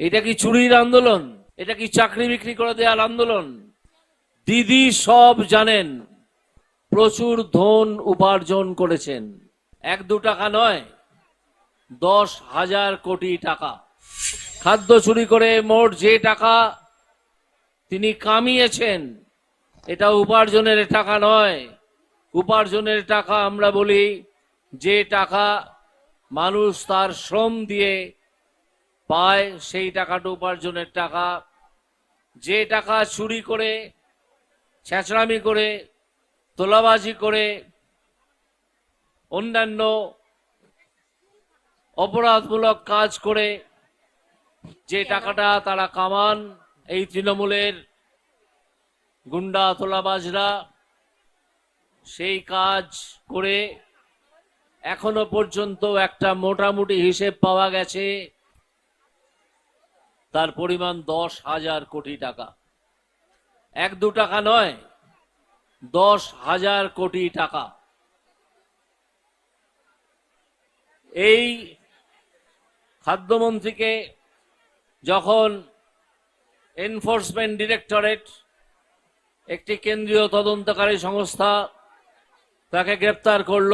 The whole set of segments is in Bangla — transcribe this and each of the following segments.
এটা কি চুরির আন্দোলন? এটা কি চাকরি বিক্রি করে দেওয়ার আন্দোলন? দিদি সব জানেন, প্রচুর ধন উপার্জন করেছেন। এক দু টাকা নয়, দশ হাজার কোটি টাকা। খাদ্য চুরি করে মোট যে টাকা তিনি কামিয়েছেন, এটা উপার্জনের টাকা নয়। উপার্জনের টাকা আমরা বলি যে টাকা মানুষ তার শ্রম দিয়ে পায় সেই টাকাটা উপার্জনের টাকা। যে টাকা চুরি করে, ছেঁচড়ামি করে, তোলাবাজি করে, অন্যান্য অপরাধমূলক কাজ করে, যে টাকাটা তারা কামান, এই তৃণমূলের গুন্ডা, তোলাবাজরা, সেই কাজ করে এখনও পর্যন্ত একটা মোটামুটি হিসেব পাওয়া গেছে। তার পরিমাণ দশ হাজার কোটি টাকা। এক দু টাকা নয়, দশ হাজার কোটি টাকা। এই খাদ্যমন্ত্রীকে যখন এনফোর্সমেন্ট ডিরেক্টরেট, একটি কেন্দ্রীয় তদন্তকারী সংস্থা তাকে গ্রেপ্তার করল।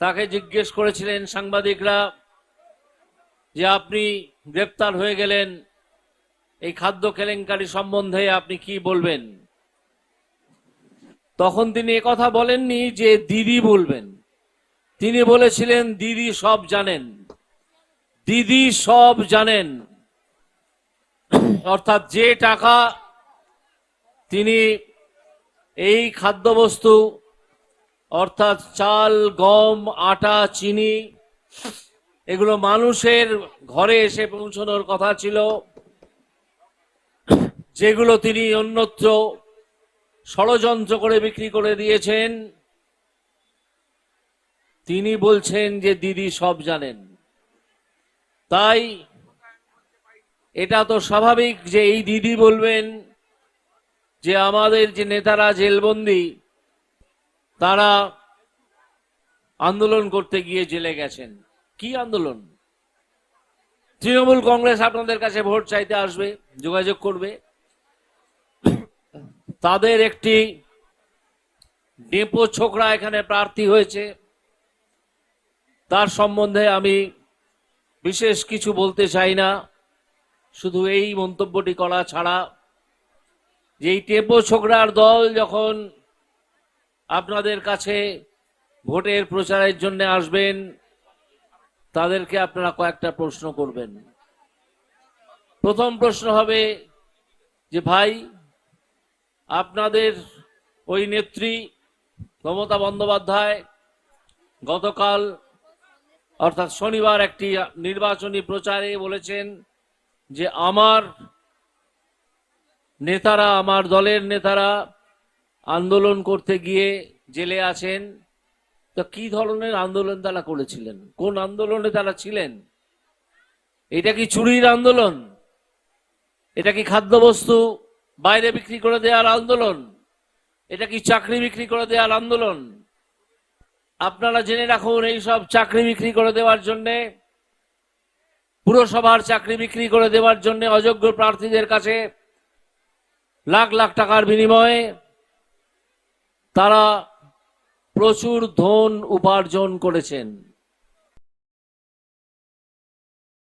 তাকে জিজ্ঞেস করেছিলেন সাংবাদিকরা যে আপনি গ্রেপ্তার হয়ে গেলেন, এই খাদ্য কেলেঙ্কারি সম্বন্ধে আপনি কি বলবেন? তখন তিনি কথা বলেননি যে দিদি বলবেন। তিনি বলেছিলেন, দিদি সব জানেন। দিদি সব জানেন। অর্থাৎ যে টাকা তিনি এই খাদ্যবস্তু, অর্থাৎ চাল, গম, আটা, চিনি এগুলো মানুষের ঘরে এসে পৌঁছানোর কথা ছিল। যেগুলো তিনি অন্যত্র ষড়যন্ত্র করে বিক্রি করে দিয়েছেন। তিনি বলছেন যে দিদি সব জানেন। তাই এটা তো স্বাভাবিক যে এই দিদি বলবেন যে আমাদের যে নেতারা জেলবন্দি, তারা আন্দোলন করতে গিয়ে জেলে গেছেন। কি আন্দোলন? তৃণমূল কংগ্রেস আপনাদের কাছে ভোট চাইতে আসবে, যোগাযোগ করবে। তাদের একটি ডেপো ছোকরা এখানে প্রার্থী হয়েছে। তার সম্বন্ধে আমি বিশেষ কিছু বলতে চাই না। শুধু এই মন্তব্যটি করা ছাড়া, যে এই টেপো ছোকরার দল যখন আপনাদের কাছে ভোটের প্রচারের জন্য আসবেন তাদেরকে আপনারা কয়েকটা প্রশ্ন করবেন। প্রথম প্রশ্ন হবে যে, ভাই, আপনাদের ওই নেত্রী মমতা বন্দ্যোপাধ্যায় গতকাল, অর্থাৎ শনিবার একটি নির্বাচনী প্রচারে বলেছেন যে, আমার নেতারা, আমার দলের নেতারা আন্দোলন করতে গিয়ে জেলে আছেন। তো কি ধরনের আন্দোলন তারা করেছিলেন? কোন আন্দোলনে তারা ছিলেন? এটা কি চুরির আন্দোলন? এটা কি খাদ্যবস্তু বাইরে বিক্রি করে দেওয়ার আন্দোলন? এটা কি চাকরি বিক্রি করে দেওয়ার আন্দোলন? আপনারা জেনে রাখুন, এই সব চাকরি বিক্রি করে দেওয়ার জন্যে, পুরসভার চাকরি বিক্রি করে দেওয়ার জন্য অযোগ্য প্রার্থীদের কাছে লাখ লাখ টাকার বিনিময়ে তারা প্রচুর ধন উপার্জন করেছেন।